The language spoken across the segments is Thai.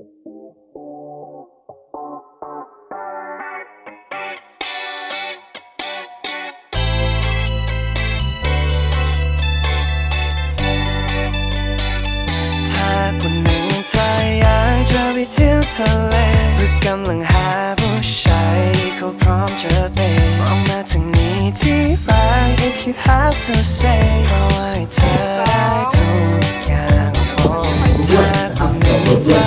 ถ้าคนหนึ่งเธออยากจะไปเที่ยวทะเลหรือกำลังหาผู้ชายที่เขาพร้อมจะเป็นมองมาทางนี้ที่รัก if you have to say เพราะว่าให้เธอได้ทุกอย่างโอ้ถ้าคนหนึ่งเธอ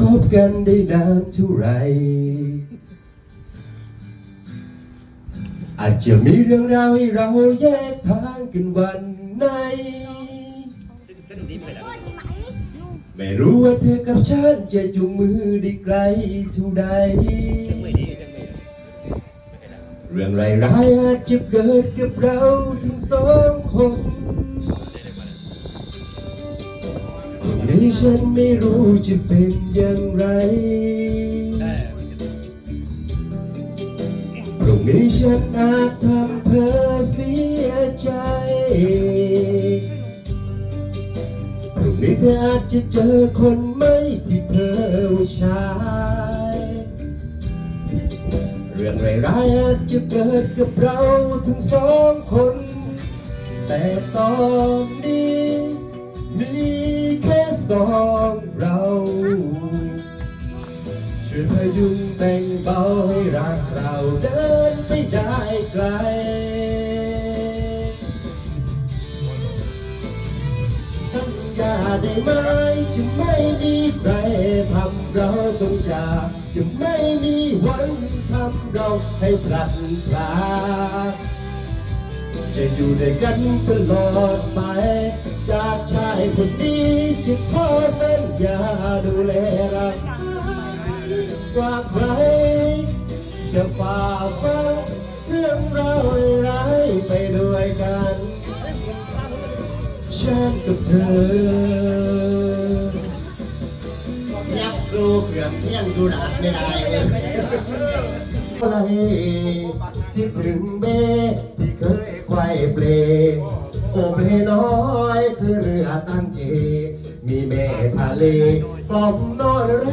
คบกันได้นานเท่าไรอาจจะมีเรื่องราวให้เราแยกทางกันวันไหน ไม่รู้ว่าเธอกับฉันจะจูงมือได้ไกลเท่าใด เรื่องร้ายๆอาจจะเกิดกับเราทั้งสองคน วันฉันไม่รู้จะเป็นอย่างไรพรุ่งนี้ฉันอาจทำเธอเสียใจพรุ่งนี้เธออาจจะเจอคนไม่ที่เธอชายเรื่องร้ายๆอาจจะเกิดกับเราทั้งสองคน แต่ตอนนี้ สองเราช่วยพยุงแบ่งเบาให้รักเราเดินไปได้ไกลสัญญาได้ไหมจะไม่มีใครทำเราต้องจากจะไม่มีวันทำเราให้พลัดพราก จะอยู่ด้วยกันตลอดไป จากชายคนนี้จะขอสัญญาดูแลรักกว่าใครจะฝ่าฟันเรื่องราวร้ายไปด้วยกันฉันกับเธอยักดูเครื่องเที่ยงดูดักไม่ได้เลยอะไรที่ถึงเบ้ที่เคย ไกวเปลโอเปน้อยคือเรือตั้งเก มีแม่ทะเลกล่อมนอนแร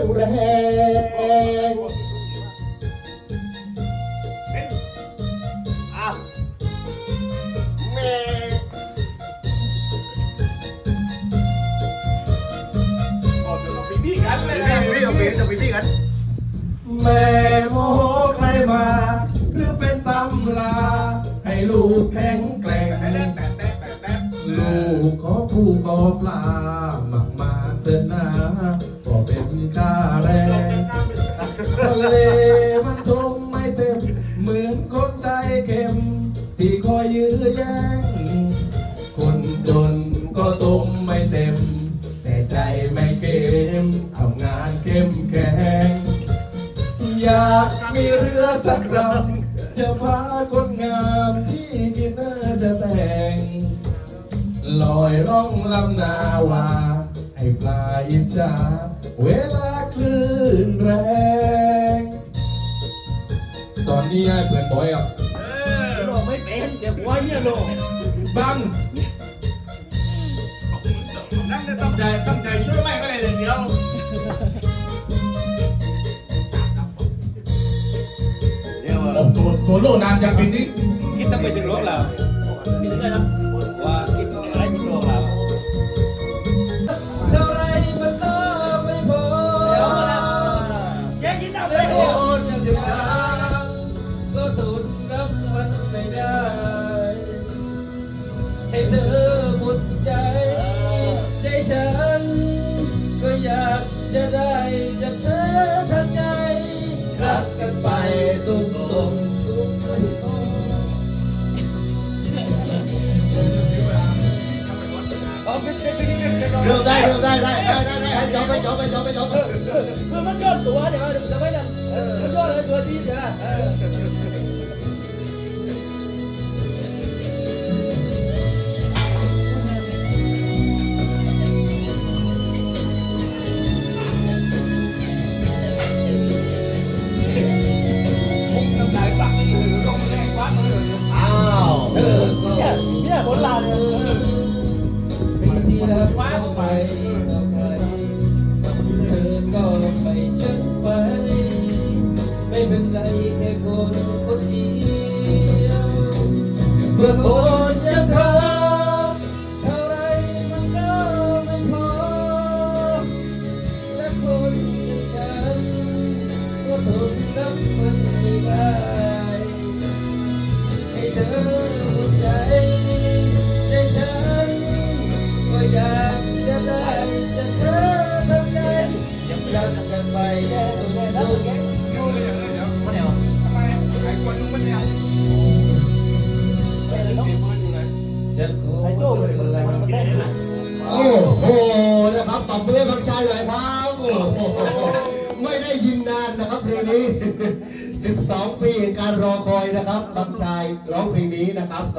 งแรง ปลามากมาเถิดนาก็เป็นค่าแรงทะเลมันคงไม่เต็ม เหมือนคนใจเข็ม ที่คอยยื้อแย่งคนจนก็ตมไม่เต็ม แต่ใจไม่เค็มทำงานเข้มแข็งอยากมีเรือสักลำจะพาคนงามที่กินเนอร์จะแต่ อยร่องลำนาวา ให้ปลาอิจฉาเวลาคลื่นแรง ตอนนี้ให้เพื่อนบอยอะเออลงไม่เป็นเดี๋ยวหัวเหี้ยลงบังนั่นจะตั้งใจตั้งใจช่วยไม่ก็เลยเดียวเดี๋ยวผมโซโซโล่นานจากปีนี้คิดต้องไปถึงรถแล้วคิดถึงเลยนะ เริ่มได้เริ่มได้ได้ได้ได้ให้จบไปจบไปจบไปจบ เพื่อเกินตัวเดี๋ย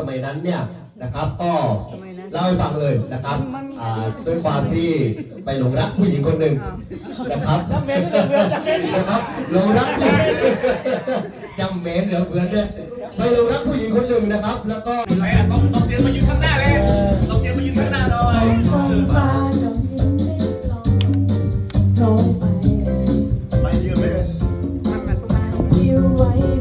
สมัยนั้นเนี่ยนะครับก็เล่าให้ฟังเลยนะครับด้วยความที่ไปหลงรักผู้หญิงคนหนึ่งนะครับนหละครับหลงรักจำเม้นเหลือเฟือนเนี่ยไปหลงรักผู้หญิงคนหนึ่งนะครับ แล้วก็ต้องเตรียมมายืนข้างหน้าเลยต้องเตรียมมายืนข้างหน้าหน่อยไปยืนไปเ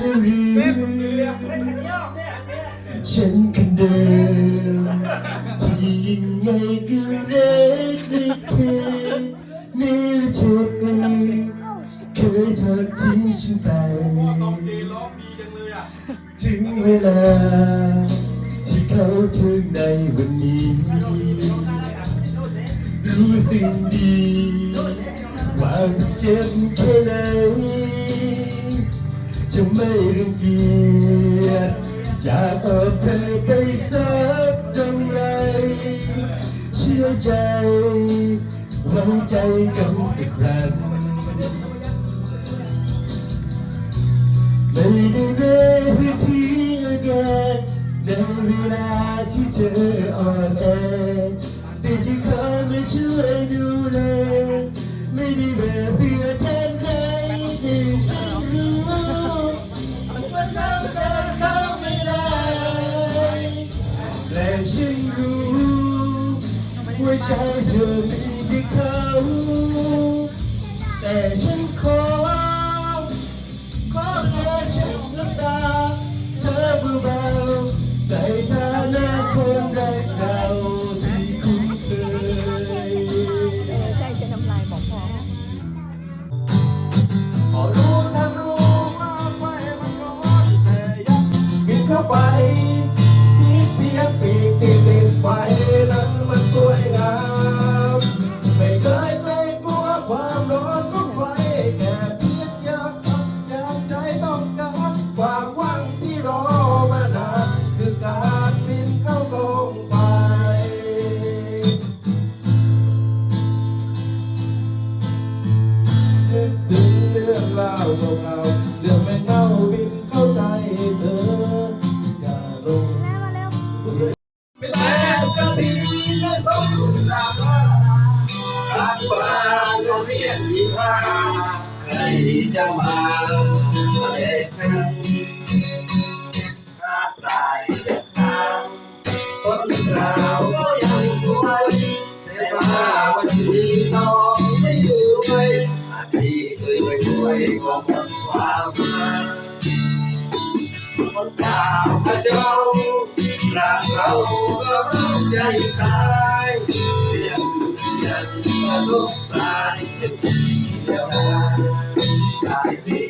Hallelujah. Beni de bitirecek Devriler çiçeği alet Deci kardeşi ödüle Beni de fiyatendeydi şehrim Bakalar kamerayı Leşin ruhu Ve çay จะมาเด็กนั้นข้าสายเดินทางต้นเราก็ยังสวยแต่มาวันนี้น้องไม่อยู่ไว้อาทิตย์เคยไปสวยของความมาคนดาวกระเจ้ารักเราก็รู้ใจตายเรียนเรียนก็ลุกตายเช่นเดียวกัน I did.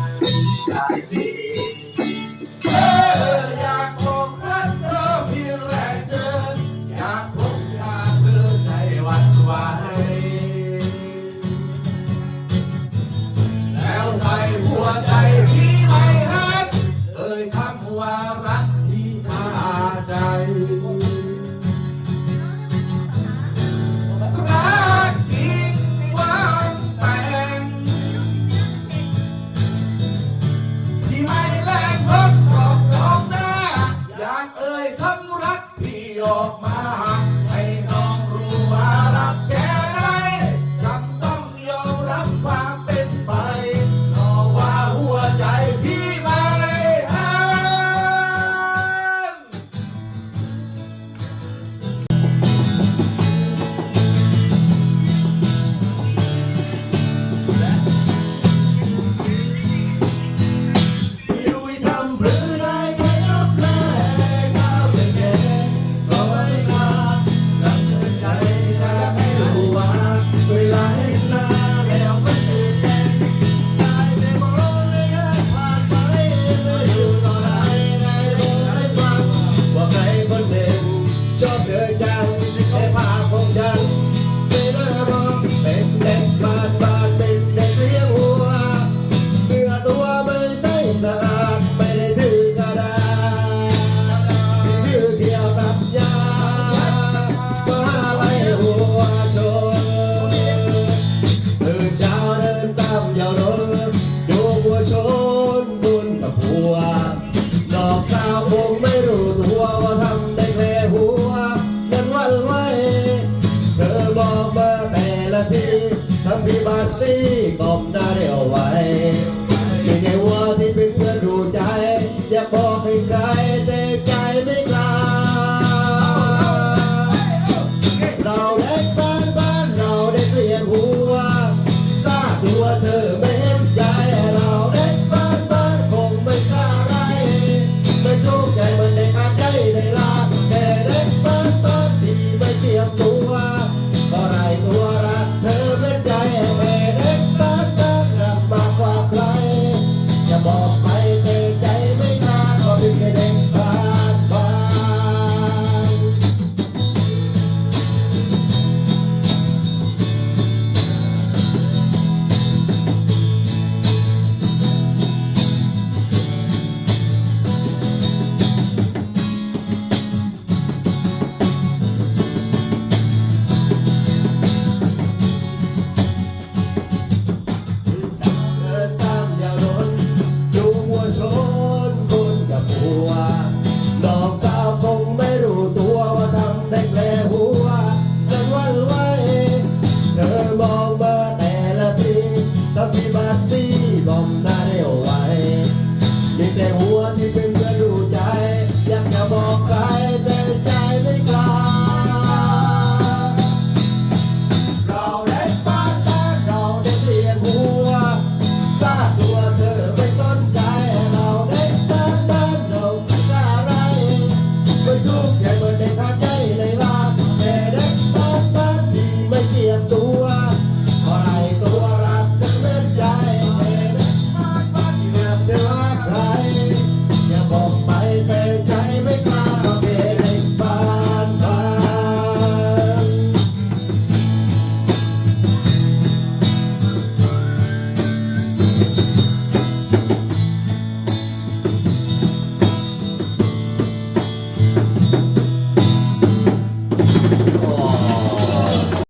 ะมา